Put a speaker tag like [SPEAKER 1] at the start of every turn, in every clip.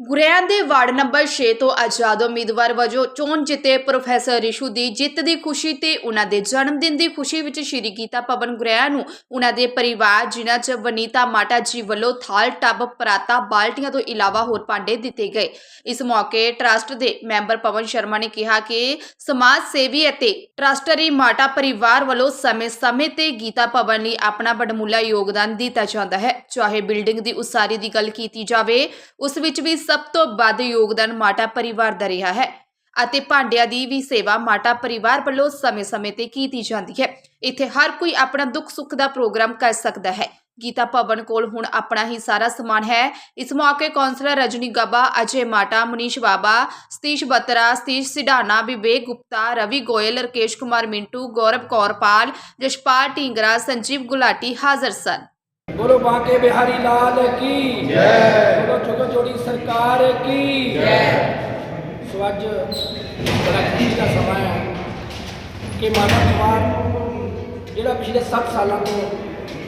[SPEAKER 1] ਗੁਰੇਆਂ ਦੇ ward number 6 ਤੋਂ ਆਜ਼ਾਦ ਉਮੀਦਵਾਰ ਵਜੋਂ ਚੋਣ ਜਿੱਤੇ ਪ੍ਰੋਫੈਸਰ ਰਿਸ਼ੂ ਦੀ ਜਿੱਤ ਦੀ ਖੁਸ਼ੀ ਤੇ ਉਹਨਾਂ ਦੇ ਜਨਮ ਦਿਨ ਦੀ ਖੁਸ਼ੀ ਵਿੱਚ ਸ਼੍ਰੀ ਗੀਤਾ ਭਵਨ ਗੁਰੇਆਂ ਨੂੰ ਉਹਨਾਂ ਦੇ ਪਰਿਵਾਰ, ਜਿਨ੍ਹਾਂ 'ਚ ਵਨੀਤਾ ਮਾਟਾ ਜੀ ਵੱਲੋਂ ਥਾਲ ਟੱਬ ਪਰਾਤਾ ਬਾਲਟੀਆਂ ਤੋਂ ਇਲਾਵਾ ਹੋਰ ਭਾਂਡੇ ਦਿੱਤੇ ਗਏ। ਇਸ ਮੌਕੇ ਟਰੱਸਟ ਦੇ ਮੈਂਬਰ ਪਵਨ ਸ਼ਰਮਾ ਨੇ ਕਿਹਾ ਕਿ ਸਮਾਜ ਸੇਵੀ ਅਤੇ ਟਰੱਸਟਰੀ ਮਾਟਾ ਪਰਿਵਾਰ ਵੱਲੋਂ ਸਮੇਂ-ਸਮੇਂ ਤੇ ਗੀਤਾ ਭਵਨ ਲਈ ਆਪਣਾ ਵਡਮੁੱਲਾ ਯੋਗਦਾਨ ਦਿੱਤਾ ਜਾਂਦਾ ਹੈ। ਚਾਹੇ ਬਿਲਡਿੰਗ ਦੀ ਉਸਾਰੀ ਦੀ ਗੱਲ ਕੀਤੀ ਜਾਵੇ, ਉਸ ਵਿੱਚ ਵੀ ਸਭ ਤੋਂ ਵੱਧ ਯੋਗਦਾਨ ਮਾਟਾ ਪਰਿਵਾਰ ਦਾ ਰਿਹਾ ਹੈ ਅਤੇ ਭਾਂਡਿਆਂ ਦੀ ਵੀ ਸੇਵਾ ਮਾਟਾ ਪਰਿਵਾਰ ਵੱਲੋਂ ਸਮੇਂ-ਸਮੇਂ ਤੇ ਕੀਤੀ ਜਾਂਦੀ ਹੈ। ਇੱਥੇ ਹਰ ਕੋਈ ਆਪਣਾ ਦੁੱਖ ਸੁੱਖ ਦਾ ਪ੍ਰੋਗਰਾਮ ਕਰ ਸਕਦਾ ਹੈ। ਗੀਤਾ ਭਵਨ ਕੋਲ ਹੁਣ ਆਪਣਾ ਹੀ ਸਾਰਾ ਸਮਾਨ ਹੈ। ਇਸ ਮੌਕੇ ਕੌਂਸਲਰ ਰਜਨੀ ਗਾਬਾ, ਅਜੇ ਮਾਟਾ ਮਨੀਸ਼ ਬਾਬਾ, ਸਤੀਸ਼ ਬਤਰਾ, ਸਤੀਸ਼ ਸਿਡਾਨਾ ਵਿਵੇਕ ਗੁਪਤਾ, ਰਵੀ ਗੋਇਲ, ਰਕੇਸ਼ ਕੁਮਾਰ ਮਿੰਟੂ, ਗੌਰਵ ਕੌਰਪਾਲ ਜਸ਼ਪਾਲ ਢੀਂਗਰਾ, ਸੰਜੀਵ ਗੁਲਾਟੀ ਹਾਜ਼ਰ ਸਨ।
[SPEAKER 2] बोलो बांके बिहारी लाल की जय बोलो चोको चोड़ी सरकार की जय ਸੋ ਅੱਜ ਬੜਾ ਖੁਸ਼ੀ ਦਾ ਸਮਾਂ ਹੈ ਕਿ ਮਾਤਾ ਪਰਿਵਾਰ ਜਿਹੜਾ ਪਿਛਲੇ 7 ਸਾਲਾਂ ਤੋਂ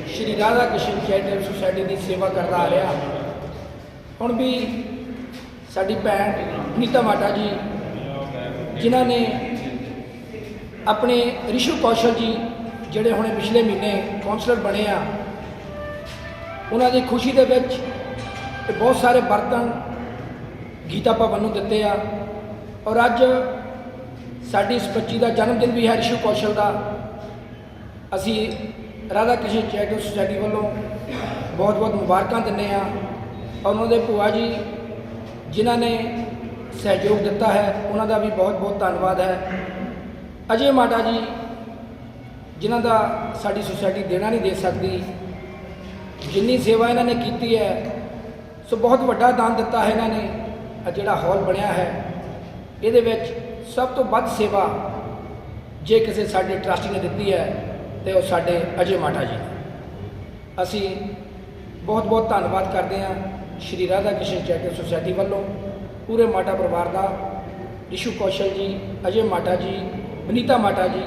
[SPEAKER 2] ਸ਼੍ਰੀ ਰਾਧਾ ਕ੍ਰਿਸ਼ਨ ਚੈਰੀਟੇਬਲ ਸੁਸਾਇਟੀ ਦੀ ਸੇਵਾ ਕਰਦਾ ਆ ਰਿਹਾ ਹੁਣ ਵੀ ਸਾਡੀ ਭੈਣ ਨੀਤਾ ਮਾਤਾ ਜੀ ਜਿਨ੍ਹਾਂ ਨੇ ਆਪਣੇ ਰਿਸ਼ੂ ਕੌਸ਼ਲ ਜੀ ਜਿਹੜੇ ਹੁਣੇ ਪਿਛਲੇ ਮਹੀਨੇ ਕਾਉਂਸਲਰ ਬਣੇ ਆ ਉਹਨਾਂ ਦੀ ਖੁਸ਼ੀ ਦੇ ਵਿੱਚ ਇਹ ਬਹੁਤ ਸਾਰੇ ਬਰਤਨ ਗੀਤਾ ਭਵਨ ਨੂੰ ਦਿੱਤੇ ਆ। ਔਰ ਅੱਜ ਸਾਡੀ ਇਸ ਬੱਚੀ ਦਾ ਜਨਮ ਦਿਨ ਵੀ ਹੈ ਰਿਸ਼ੂ ਕੌਸ਼ਲ ਦਾ। ਅਸੀਂ ਰਾਧਾ ਕ੍ਰਿਸ਼ਨ ਚੈਰੀਟੇਬਲ ਸੁਸਾਇਟੀ ਵੱਲੋਂ ਬਹੁਤ ਬਹੁਤ ਮੁਬਾਰਕਾਂ ਦਿੰਦੇ ਆ ਔਰ ਉਹਨਾਂ ਦੇ ਭੂਆ ਜੀ ਜਿਨ੍ਹਾਂ ਨੇ ਸਹਿਯੋਗ ਦਿੱਤਾ ਹੈ, ਉਹਨਾਂ ਦਾ ਵੀ ਬਹੁਤ ਬਹੁਤ ਧੰਨਵਾਦ ਹੈ। ਅਜੇ ਮਾਤਾ ਜੀ ਜਿਨ੍ਹਾਂ ਦਾ ਸਾਡੀ ਸੁਸਾਇਟੀ ਦੇਣਾ ਨਹੀਂ ਦੇ ਸਕਦੀ ਜਿੰਨੀ ਸੇਵਾ ਇਹਨਾਂ ਨੇ ਕੀਤੀ ਹੈ, ਸੋ ਬਹੁਤ ਵੱਡਾ ਦਾਨ ਦਿੱਤਾ ਹੈ ਇਹਨਾਂ ਨੇ, ਆਹ ਜਿਹੜਾ ਹਾਲ ਬਣਿਆ ਹੈ। ਇਹਦੇ ਵਿੱਚ ਸਭ ਤੋਂ ਵੱਧ ਸੇਵਾ ਜੇ ਕਿਸੇ ਸਾਡੇ ਟਰਸਟੀ ਨੇ ਦਿੱਤੀ ਹੈ, ਤੇ ਉਹ ਸਾਡੇ ਅਜੇ ਮਾਟਾ ਜੀ ਅਸੀਂ ਬਹੁਤ ਬਹੁਤ ਧੰਨਵਾਦ ਕਰਦੇ ਹਾਂ ਸ਼੍ਰੀ ਰਾਧਾ ਕ੍ਰਿਸ਼ਨ ਚੈਰੀਟੇਬਲ ਸੁਸਾਇਟੀ ਵੱਲੋਂ, ਪੂਰੇ ਮਾਟਾ ਪਰਿਵਾਰ ਦਾ, ਰਿਸ਼ੂ ਕੌਸ਼ਲ ਜੀ, ਅਜੇ ਮਾਟਾ ਜੀ ਬਨੀਤਾ ਮਾਟਾ ਜੀ,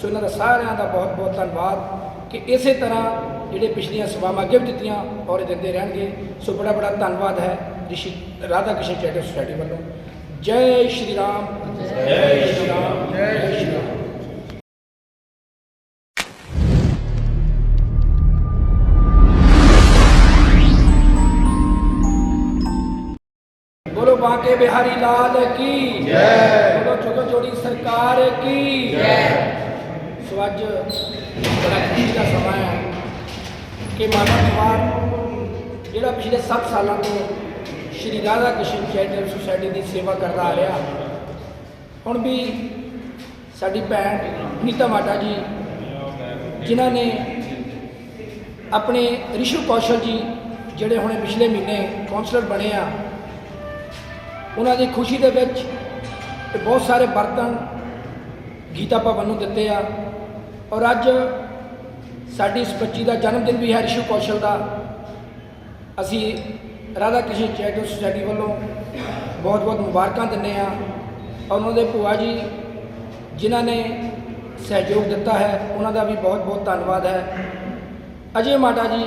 [SPEAKER 2] ਸੋ ਇਹਨਾਂ ਦਾ ਸਾਰਿਆਂ ਦਾ ਬਹੁਤ ਬਹੁਤ ਧੰਨਵਾਦ ਕਿ ਇਸੇ ਤਰ੍ਹਾਂ ਜਿਹੜੇ ਪਿਛਲੀਆਂ ਸੇਵਾਵਾਂ ਅੱਗੇ ਵੀ ਦਿੱਤੀਆਂ ਔਰ ਇਹ ਦਿੰਦੇ ਰਹਿਣਗੇ ਸੋ ਬੜਾ ਬੜਾ ਧੰਨਵਾਦ ਹੈ ਰਿਸ਼ੀ ਰਾਧਾ ਕ੍ਰਿਸ਼ਨ ਚੈਰੀਟੇਬਲ ਸੁਸਾਇਟੀ ਵੱਲੋਂ ਜੈ ਸ਼੍ਰੀ ਰਾਮ ਜੈ ਸ਼੍ਰੀ ਰਾਮ ਜੈ ਸ਼੍ਰੀ ਰਾਮ बोलो बांके बिहारी लाल की जय बोलो चोको चोड़ी सरकार की जय ਸੋ ਅੱਜ ਬੜਾ ਖੁਸ਼ੀ ਦਾ ਸਮਾਂ ਹੈ ਕਿ ਮਾਤਾ ਪਰਿਵਾਰ ਜਿਹੜਾ ਪਿਛਲੇ 7 ਸਾਲਾਂ ਤੋਂ ਸ਼੍ਰੀ ਰਾਧਾ ਕ੍ਰਿਸ਼ਨ ਚੈਰੀਟੇਬਲ ਸੁਸਾਇਟੀ ਦੀ ਸੇਵਾ ਕਰਦਾ ਆ ਰਿਹਾ, ਹੁਣ ਵੀ ਸਾਡੀ ਭੈਣ ਨੀਤਾ ਮਾਤਾ ਜੀ, ਜਿਨ੍ਹਾਂ ਨੇ ਆਪਣੇ ਰਿਸ਼ੂ ਕੌਸ਼ਲ ਜੀ, ਜਿਹੜੇ ਹੁਣੇ ਪਿਛਲੇ ਮਹੀਨੇ ਕਾਉਂਸਲਰ ਬਣੇ ਆ, ਉਹਨਾਂ ਦੀ ਖੁਸ਼ੀ ਦੇ ਵਿੱਚ ਬਹੁਤ ਸਾਰੇ ਬਰਤਨ ਗੀਤਾ ਭਵਨ ਨੂੰ ਦਿੱਤੇ ਆ, ਔਰ ਅੱਜ ਸਾਡੀ ਇਸ ਬੱਚੀ ਦਾ ਜਨਮ ਦਿਨ ਵੀ ਹੈ ਰਿਸ਼ੂ ਕੌਸ਼ਲ ਦਾ। ਅਸੀਂ ਰਾਧਾ ਕ੍ਰਿਸ਼ਨ ਚੈਰੀਟੇਬਲ ਸੁਸਾਇਟੀ ਵੱਲੋਂ ਬਹੁਤ ਬਹੁਤ ਮੁਬਾਰਕਾਂ ਦਿੰਦੇ ਆ ਔਰ ਉਹਨਾਂ ਦੇ ਭੂਆ ਜੀ, ਜਿਨ੍ਹਾਂ ਨੇ ਸਹਿਯੋਗ ਦਿੱਤਾ ਹੈ, ਉਹਨਾਂ ਦਾ ਵੀ ਬਹੁਤ ਬਹੁਤ ਧੰਨਵਾਦ ਹੈ। ਅਜੇ ਮਾਤਾ ਜੀ,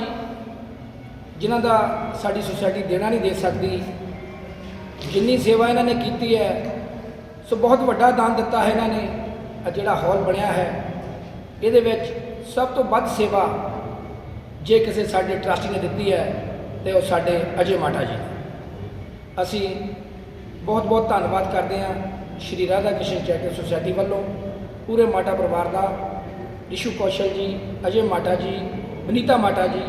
[SPEAKER 2] ਜਿਨ੍ਹਾਂ ਦਾ ਸਾਡੀ ਸੁਸਾਇਟੀ ਦੇਣਾ ਨਹੀਂ ਦੇ ਸਕਦੀ, ਜਿੰਨੀ ਸੇਵਾ ਇਹਨਾਂ ਨੇ ਕੀਤੀ ਹੈ, ਸੋ ਬਹੁਤ ਵੱਡਾ ਦਾਨ ਦਿੱਤਾ ਹੈ ਇਹਨਾਂ ਨੇ। ਜਿਹੜਾ ਹਾਲ ਬਣਿਆ ਹੈ, ਇਹਦੇ ਵਿੱਚ ਸਭ ਤੋਂ ਵੱਧ ਸੇਵਾ ਜੇ ਕਿਸੇ ਸਾਡੇ ਟਰਸਟੀ ਨੇ ਦਿੱਤੀ ਹੈ ਤੇ ਉਹ ਸਾਡੇ ਅਜੇ ਮਾਟਾ ਜੀ ਨੇ ਅਸੀਂ ਬਹੁਤ ਬਹੁਤ ਧੰਨਵਾਦ ਕਰਦੇ ਹਾਂ ਸ਼੍ਰੀ ਰਾਧਾ ਕ੍ਰਿਸ਼ਨ ਚੈਰੀਟੇਬਲ ਸੁਸਾਇਟੀ ਵੱਲੋਂ ਪੂਰੇ ਮਾਟਾ ਪਰਿਵਾਰ ਦਾ, ਰਿਸ਼ੂ ਕੌਸ਼ਲ ਜੀ, ਅਜੇ ਮਾਟਾ ਜੀ, ਬਨੀਤਾ ਮਾਟਾ ਜੀ,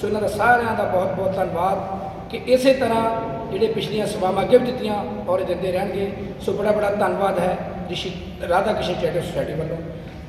[SPEAKER 2] ਸੋ ਇਹਨਾਂ ਦਾ ਸਾਰਿਆਂ ਦਾ ਬਹੁਤ ਬਹੁਤ ਧੰਨਵਾਦ ਕਿ ਇਸੇ ਤਰ੍ਹਾਂ ਜਿਹੜੇ ਪਿਛਲੀਆਂ ਸੇਵਾਵਾਂ ਅੱਗੇ ਵੀ ਦਿੱਤੀਆਂ ਔਰ ਇਹ ਦਿੰਦੇ ਰਹਿਣਗੇ, ਸੋ ਬੜਾ ਬੜਾ ਧੰਨਵਾਦ ਹੈ ਰਿਸ਼ੀ ਰਾਧਾ ਕ੍ਰਿਸ਼ਨ ਚੈਰੀਟੇਬਲ ਸੁਸਾਇਟੀ ਵੱਲੋਂ।